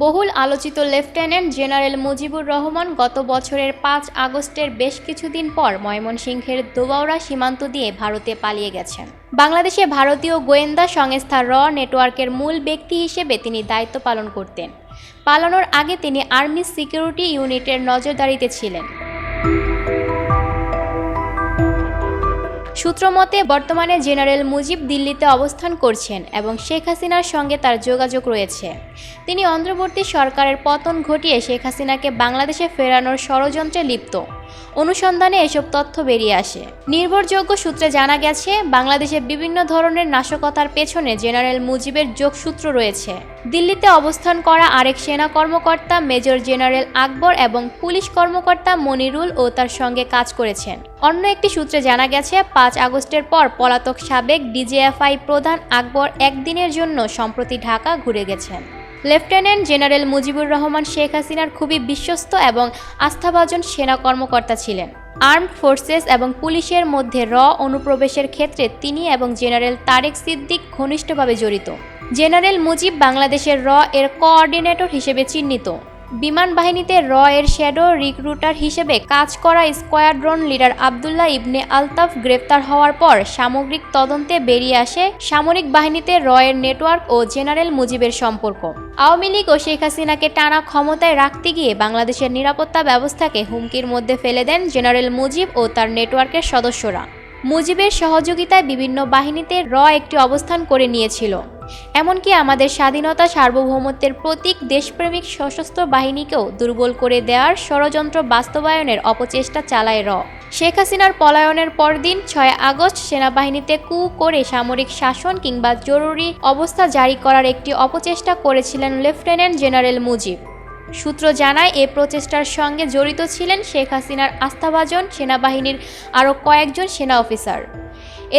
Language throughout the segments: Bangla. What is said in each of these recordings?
বহুল আলোচিত লেফটেন্যান্ট জেনারেল মুজিবুর রহমান গত বছরের পাঁচ আগস্টের বেশ কিছুদিন পর ময়মনসিংহের দোবাউড়া সীমান্ত দিয়ে ভারতে পালিয়ে গেছেন। বাংলাদেশে ভারতীয় গোয়েন্দা সংস্থা র নেটওয়ার্কের মূল ব্যক্তি হিসেবে তিনি দায়িত্ব পালন করতেন। পালানোর আগে তিনি আর্মি সিকিউরিটি ইউনিটের নজরদারিতে ছিলেন। সূত্রমতে, বর্তমানে জেনারেল মুজিব দিল্লিতে অবস্থান করছেন এবং শেখ হাসিনার সঙ্গে তার যোগাযোগ রয়েছে। তিনি অন্ধ্রবর্তী সরকারের পতন ঘটিয়ে শেখ হাসিনাকে বাংলাদেশে ফেরানোর ষড়যন্ত্রে লিপ্ত। অনুসন্ধানে এসব তথ্য বেরিয়ে আসে। নির্ভরযোগ্য সূত্রে জানা গেছে, বাংলাদেশে বিভিন্ন ধরনের নাশকতার পেছনে জেনারেল মুজিবের যোগসূত্র রয়েছে। দিল্লিতে অবস্থান করা আরেক সেনা কর্মকর্তা মেজর জেনারেল আকবর এবং পুলিশ কর্মকর্তা মনিরুল ও তার সঙ্গে কাজ করেছেন। অন্য একটি সূত্রে জানা গেছে, পাঁচ আগস্টের পর পলাতক সাবেক ডিজিএফআই প্রধান আকবর একদিনের জন্য সম্প্রতি ঢাকা ঘুরে গেছেন। লেফটেন্যান্ট জেনারেল মুজিবুর রহমান শেখ হাসিনার খুবই বিশ্বস্ত এবং আস্থাভাজন সেনা কর্মকর্তা ছিলেন। আর্মড ফোর্সেস এবং পুলিশের মধ্যে র অনুপ্রবেশের ক্ষেত্রে তিনি এবং জেনারেল তারেক সিদ্দিক ঘনিষ্ঠভাবে জড়িত। জেনারেল মুজিব বাংলাদেশের র এর কোঅর্ডিনেটর হিসেবে চিহ্নিত। বিমান বাহিনীতে র এর শ্যাডো রিক্রুটার হিসেবে কাজ করা স্কোয়াড্রন লিডার আবদুল্লাহ ইবনে আলতাফ গ্রেপ্তার হওয়ার পর সামগ্রিক তদন্তে বেরিয়ে আসে সামরিক বাহিনীতে র এর নেটওয়ার্ক ও জেনারেল মুজিবের সম্পর্ক। আওয়ামী লীগ ও শেখ হাসিনাকে টানা ক্ষমতায় রাখতে গিয়ে বাংলাদেশের নিরাপত্তা ব্যবস্থাকে হুমকির মধ্যে ফেলে দেন জেনারেল মুজিব ও তার নেটওয়ার্কের সদস্যরা। মুজিবের সহযোগিতায় বিভিন্ন বাহিনীতে র একটি অবস্থান করে নিয়েছিল। এমনকি আমাদের স্বাধীনতা সার্বভৌমত্বের প্রতীক দেশপ্রেমিক সশস্ত্র বাহিনীকেও দুর্বল করে দেওয়ার ষড়যন্ত্র বাস্তবায়নের অপচেষ্টা চালায় র। শেখ হাসিনার পলায়নের পরদিন ছয় আগস্ট সেনাবাহিনীতে কু করে সামরিক শাসন কিংবা জরুরি অবস্থা জারি করার একটি অপচেষ্টা করেছিলেন লেফটেন্যান্ট জেনারেল মুজিব। সূত্র জানায়, এ প্রচেষ্টার সঙ্গে জড়িত ছিলেন শেখ হাসিনার আস্থাভাজন সেনাবাহিনীর আরও কয়েকজন সেনা অফিসার।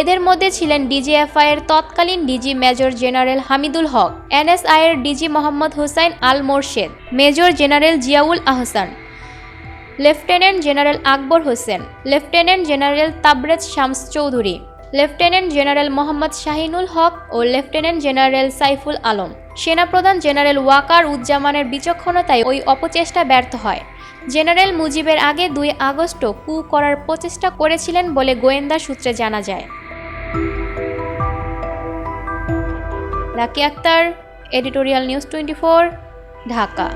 এদের মধ্যে ছিলেন ডিজিএফআই এর তৎকালীন DG major general Hamidul Haque NSI এর DG Mohammad Hussain Al Morshed, major general Ziaul Ahsan, lieutenant general Akbar Hossain, lieutenant general Tabrez Shams Chowdhury. Lieutenant general Mohammad Shahinul Haque ও লেফটেন্যান্ট জেনারেল সাইফুল আলম। সেনাপ্রধান জেনারেল ওয়াকার উজ্জামানের বিচক্ষণতায় ওই অপচেষ্টা ব্যর্থ হয়। জেনারেল মুজিবের আগে দুই আগস্টও কু করার প্রচেষ্টা করেছিলেন বলে গোয়েন্দা সূত্রে জানা যায়। Lucky Akter, editorial news twenty Dhaka.